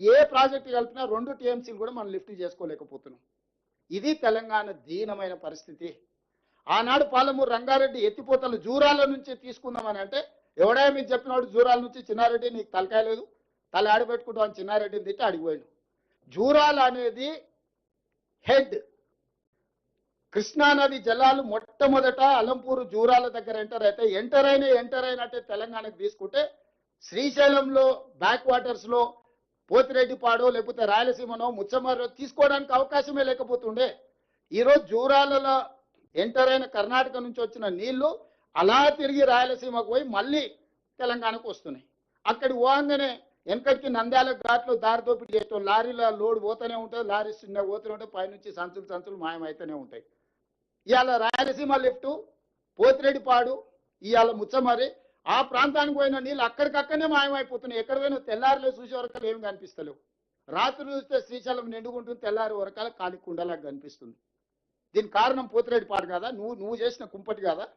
ఏ project కలిపినా రెండు టీఎంసీలు కూడా మనం లిఫ్ట్ చేసుకోలేకపోతున్నాం. ఇది తెలంగాణ దీనమైన పరిస్థితి. ఆనాడు పాలమూరు రంగారెడ్డి ఎత్తిపోతలు జూరాల నుంచి తీసుకుందామని అంటే ఎవడా మీకు చెప్పినాడు జూరాల నుంచి చిన్నారెడ్డి నీకు తలకాయ లేదు తల ఆడబెట్టుకుంటాం అని చిన్నారెడ్డిని తిట్టి అడిగిపోయాడు. జూరాల అనేది హెడ్. కృష్ణానది జలాలు మొట్టమొదట అలంపూరు జూరాల దగ్గర ఎంటర్ అయితే ఎంటర్ అయిన ఎంటర్ అయినట్టే తెలంగాణకు తీసుకుంటే శ్రీశైలంలో బ్యాక్ వాటర్స్లో పోతిరెడ్డిపాడో లేకపోతే రాయలసీమనో ముచ్చమరో తీసుకోవడానికి అవకాశమే లేకపోతుండే. ఈరోజు జూరాలలో ఎంటర్ అయిన కర్ణాటక నుంచి వచ్చిన నీళ్ళు అలా తిరిగి రాయలసీమకు పోయి మళ్ళీ తెలంగాణకు వస్తున్నాయి. అక్కడి పోగానే వెనకటికి నంద్యాల ఘాట్లో దారి దోపిడీ చేయటం లారీల లోడ్ పోతూనే ఉంటుంది లారీ చిన్న పోతూనే ఉంటాయి పైనుంచి సంచులు సంచులు మాయమైతూనే ఉంటాయి. ఇవాళ రాయలసీమ లిఫ్ట్ పోతిరెడ్డిపాడు ఇవాళ ముచ్చమరి ఆ ప్రాంతానికి పోయిన నీళ్ళు అక్కడికక్కడనే మాయమైపోతున్నాయి. ఎక్కడ పోయినా తెల్లారిలో చూసే వరకు ఏమి కనిపిస్తలేవు. రాత్రి చూస్తే శ్రీశైలం నిండుకుంటుంది తెల్లారి వరకాల కాలి కుండలాగా కనిపిస్తుంది. దీని కారణం పోతిరెడ్డిపాడు కదా? నువ్వు నువ్వు చేసిన కుంపటి కదా?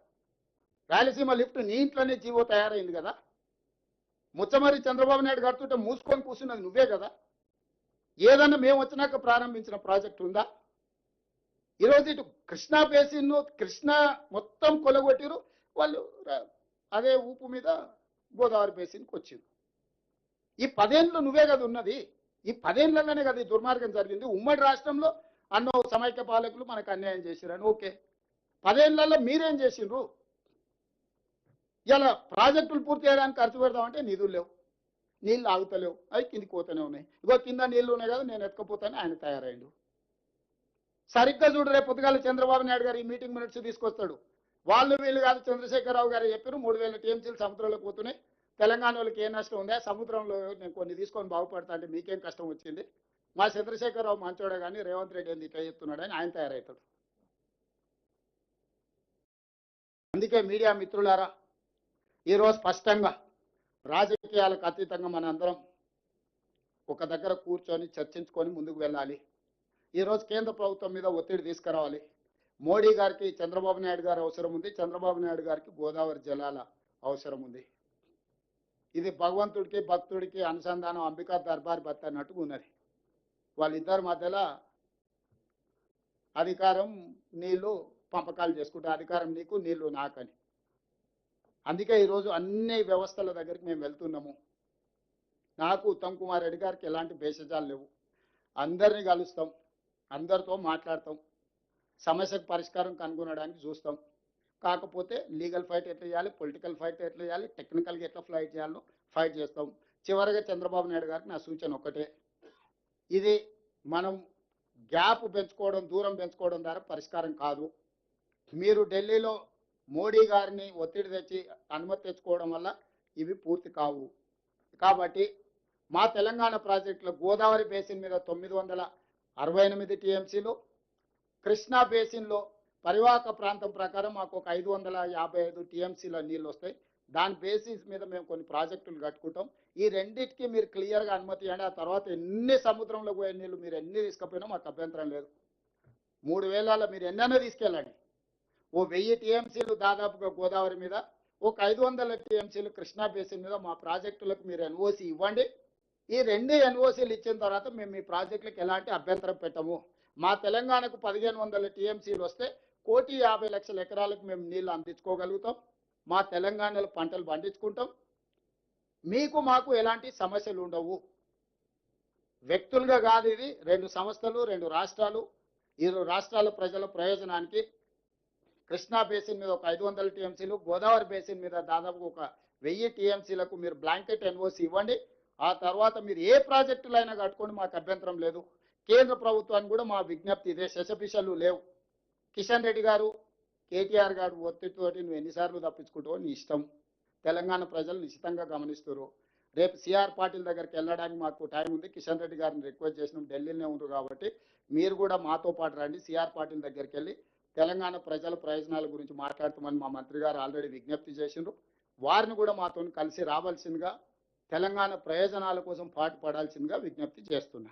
రాయలసీమ లిఫ్ట్ నీ ఇంట్లోనే జీవో తయారైంది కదా? ముచ్చమరి చంద్రబాబు నాయుడు కడుతుంటే మూసుకొని కూర్చున్నది నువ్వే కదా? ఏదన్నా మేము వచ్చినాక ప్రారంభించిన ప్రాజెక్ట్ ఉందా? ఈరోజు ఇటు కృష్ణా బేసిన్ కృష్ణా మొత్తం కొలగొట్టిరు. వాళ్ళు అదే ఊపు మీద గోదావరి బేసిన్కి వచ్చింది. ఈ పదేళ్ళు నువ్వే కదా ఉన్నది. ఈ పదేళ్ళలోనే కదా ఈ దుర్మార్గం జరిగింది. ఉమ్మడి రాష్ట్రంలో అన్నో సమైక్య పాలకులు మనకు అన్యాయం చేసిరని. ఓకే. పదేళ్ళలో మీరేం చేసిండ్రు ఇలా ప్రాజెక్టులు పూర్తి చేయడానికి ఖర్చు పెడదామంటే నిధులు లేవు. నీళ్ళు ఆగుతలేవు. అవి కిందికి పోతూనే ఉన్నాయి. ఇగో కింద నీళ్ళు ఉన్నాయి కదా నేను ఎత్తుకపోతాను ఆయన తయారైండు. సరిగ్గా చూడు రేపు పొద్దుగాల చంద్రబాబు నాయుడు గారు ఈ మీటింగ్ మినిట్స్ తీసుకొస్తాడు. వాళ్ళు వీళ్ళు కాదు చంద్రశేఖరరావు గారు చెప్పారు మూడు వేల టీఎంసీలు సముద్రంలో పోతున్నాయి. తెలంగాణ వాళ్ళకి ఏ నష్టం ఉందా? సముద్రంలో నేను కొన్ని తీసుకొని బాగుపడతా అంటే మీకేం కష్టం వచ్చింది? మా చంద్రశేఖరరావు మంచోడే కానీ రేవంత్ రెడ్డి ఏంది ఇట్లా చెప్తున్నాడని ఆయన తయారవుతాడు అందుకే మీడియా మిత్రులారా ఈరోజు స్పష్టంగా రాజకీయాలకు అతీతంగా మనందరం ఒక దగ్గర కూర్చొని చర్చించుకొని ముందుకు వెళ్ళాలి. ఈరోజు కేంద్ర ప్రభుత్వం మీద ఒత్తిడి తీసుకురావాలి. మోడీ గారికి చంద్రబాబు నాయుడు గారు అవసరం ఉంది. చంద్రబాబు నాయుడు గారికి గోదావరి జలాల అవసరం ఉంది. ఇది భగవంతుడికి భక్తుడికి అనుసంధానం అంబికా దర్బార్ భర్త అన్నట్టుగా ఉన్నది. వాళ్ళిద్దరి మధ్యలో అధికారం నీళ్ళు పంపకాలు చేసుకుంటే అధికారం నీకు నీళ్ళు నాకని. అందుకే ఈరోజు అన్ని వ్యవస్థల దగ్గరికి మేము వెళ్తున్నాము. నాకు ఉత్తమ్ కుమార్ రెడ్డి గారికి ఎలాంటి భేషజాలు లేవు. అందరినీ కలుస్తాం. అందరితో మాట్లాడతాం. సమస్యకు పరిష్కారం కనుగొనడానికి చూస్తాం. కాకపోతే లీగల్ ఫైట్ ఎట్లా చేయాలి? పొలిటికల్ ఫైట్ ఎట్లా చేయాలి? టెక్నికల్గా ఎట్లా ఫైట్ చేయాలో ఫైట్ చేస్తాం. చివరిగా చంద్రబాబు నాయుడు గారికి నా సూచన ఒకటే. ఇది మనం గ్యాప్ పెంచుకోవడం దూరం పెంచుకోవడం ద్వారా పరిష్కారం కాదు. మీరు ఢిల్లీలో మోడీ గారిని ఒత్తిడి తెచ్చి అనుమతి తెచ్చుకోవడం వల్ల ఇవి పూర్తి కావు. కాబట్టి మా తెలంగాణ ప్రాజెక్టులో గోదావరి బేసిన్ మీద తొమ్మిది వందల అరవై ఎనిమిది టీఎంసీలు కృష్ణా బేసిన్లో పరివాహక ప్రాంతం ప్రకారం మాకు ఒక ఐదు వందల యాభై ఐదు టీఎంసీల నీళ్ళు వస్తాయి దాని బేసిస్ మీద మేము కొన్ని ప్రాజెక్టులు కట్టుకుంటాం. ఈ రెండింటికి మీరు క్లియర్గా అనుమతి ఇవ్వండి. ఆ తర్వాత ఎన్ని సముద్రంలో పోయే నీళ్ళు మీరు ఎన్ని తీసుకుపోయినా మాకు అభ్యంతరం లేదు. మూడు వేలలో మీరు ఎన్నైనా తీసుకెళ్ళండి. ఓ వెయ్యి టీఎంసీలు దాదాపుగా గోదావరి మీద ఒక ఐదు వందల టీఎంసీలు కృష్ణా బేసిన్ మీద మా ప్రాజెక్టులకు మీరు ఎన్ఓసి ఇవ్వండి. ఈ రెండు ఎన్ఓసీలు ఇచ్చిన తర్వాత మేము మీ ప్రాజెక్టులకు ఎలాంటి అభ్యంతరం పెట్టము. మా తెలంగాణకు పదిహేను వందల టీఎంసీలు వస్తే కోటి యాభై లక్షల ఎకరాలకు మేము నీళ్ళు అందించుకోగలుగుతాం. మా తెలంగాణలో పంటలు పండించుకుంటాం. మీకు మాకు ఎలాంటి సమస్యలు ఉండవు. వ్యక్తులుగా కాదు ఇది. రెండు సంస్థలు రెండు రాష్ట్రాలు. ఇరు రాష్ట్రాల ప్రజల ప్రయోజనానికి కృష్ణా బేసిన్ మీద ఒక ఐదు వందల టీఎంసీలు గోదావరి బేసిన్ మీద దాదాపు ఒక వెయ్యి టీఎంసీలకు మీరు బ్లాంకెట్ ఎన్ఓసి ఇవ్వండి. ఆ తర్వాత మీరు ఏ ప్రాజెక్టులైనా కట్టుకోండి మాకు అభ్యంతరం లేదు. కేంద్ర ప్రభుత్వానికి కూడా మా విజ్ఞప్తి ఇదే శశపిశలు లేవు. కిషన్ రెడ్డి గారు కేటీఆర్ గారు ఒత్తిడితోటి నువ్వు ఎన్నిసార్లు తప్పించుకుంటావో నీ ఇష్టం. తెలంగాణ ప్రజలు నిశ్చితంగా గమనిస్తారు రేపు సిఆర్ పాటిల్ దగ్గరికి వెళ్ళడానికి మాకు టైం ఉంది. కిషన్ రెడ్డి గారిని రిక్వెస్ట్ చేసినాం ఢిల్లీలోనే ఉంటారు కాబట్టి మీరు కూడా మాతో పాటు రండి. సిఆర్ పాటిల్ దగ్గరికి వెళ్ళి తెలంగాణ ప్రజల ప్రయోజనాల గురించి మాట్లాడుతామని మా మంత్రి గారు ఆల్రెడీ విజ్ఞప్తి చేసిండ్రు. వారిని కూడా మాతో కలిసి రావాల్సిందిగా తెలంగాణ ప్రయోజనాల కోసం పాటు పడాల్సిందిగా విజ్ఞప్తి చేస్తున్నా.